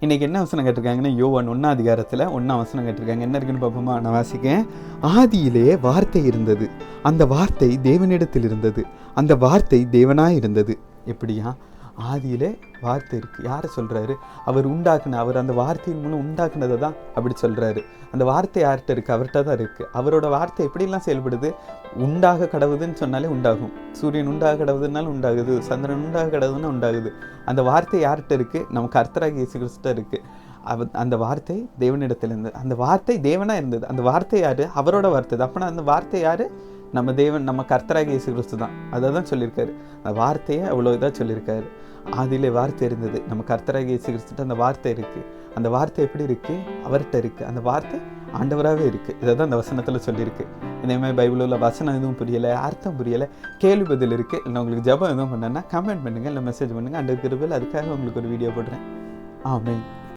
இன்னைக்கு என்ன வசனம் கேட்டிருக்காங்கன்னா யோவான் ஒன்றா அதிகாரத்தில் ஒன்றா வசனம் கேட்டிருக்காங்க. என்ன இருக்குன்னு பார்ப்போமா? நான் வாசிக்கேன் ஆதியிலே வார்த்தை இருந்தது. அந்த வார்த்தை தேவனிடத்தில் இருந்தது. அந்த வார்த்தை தேவனாக இருந்தது. எப்படியா? ஆதியிலே வார்த்தை இருக்குது யாரை சொல்கிறாரு அவர் உண்டாக்குன அவர் அந்த வார்த்தையின் மூலம் உண்டாக்குனதை தான் அப்படி சொல்கிறாரு அந்த வார்த்தை யார்கிட்ட இருக்குது அவர்கிட்ட தான் இருக்குது அவரோட வார்த்தை எப்படிலாம் செயல்படுது? உண்டாக கடவுதுன்னு சொன்னாலே உண்டாகும். சூரியன் உண்டாக கடவுதுனாலும் உண்டாகுது. சந்திரன் உண்டாக கடவுதுன்னா உண்டாகுது. அந்த வார்த்தை யார்கிட்ட இருக்குது நம்ம கர்த்தராக இயேசு இருக்குது அவ அந்த வார்த்தை தேவனிடத்தில் இருந்தது அந்த வார்த்தை தேவனாக இருந்தது. அந்த வார்த்தை யார்? அவரோட வார்த்தை தான். அப்போனா அந்த வார்த்தை யார்? நம்ம தேவன் நம்ம கர்த்தராக இயேசு கிறிஸ்து தான் அதை தான் சொல்லியிருக்காரு. அந்த வார்த்தையை அவ்வளோ இதாக சொல்லியிருக்காரு. ஆதியிலே வார்த்தை இருந்தது. நம்ம கர்த்தராக இயேசு கிறிஸ்துட்டு அந்த வார்த்தை இருக்குது அந்த வார்த்தை எப்படி இருக்குது அவர்கிட்ட இருக்குது அந்த வார்த்தை ஆண்டவராகவே இருக்குது இதை தான் அந்த வசனத்தில் சொல்லியிருக்கு. இதேமாதிரி பைபிளில் உள்ள வசனம் எதுவும் புரியலை அர்த்தம் புரியலை கேள்வி பதில் இருக்குது இல்லை உங்களுக்கு ஜெபம் எதுவும் பண்ணேன்னா கமெண்ட் பண்ணுங்கள் இல்லை மெசேஜ் பண்ணுங்கள் அண்டர் கிருபில் அதுக்காக உங்களுக்கு ஒரு வீடியோ போடுறேன். ஆமே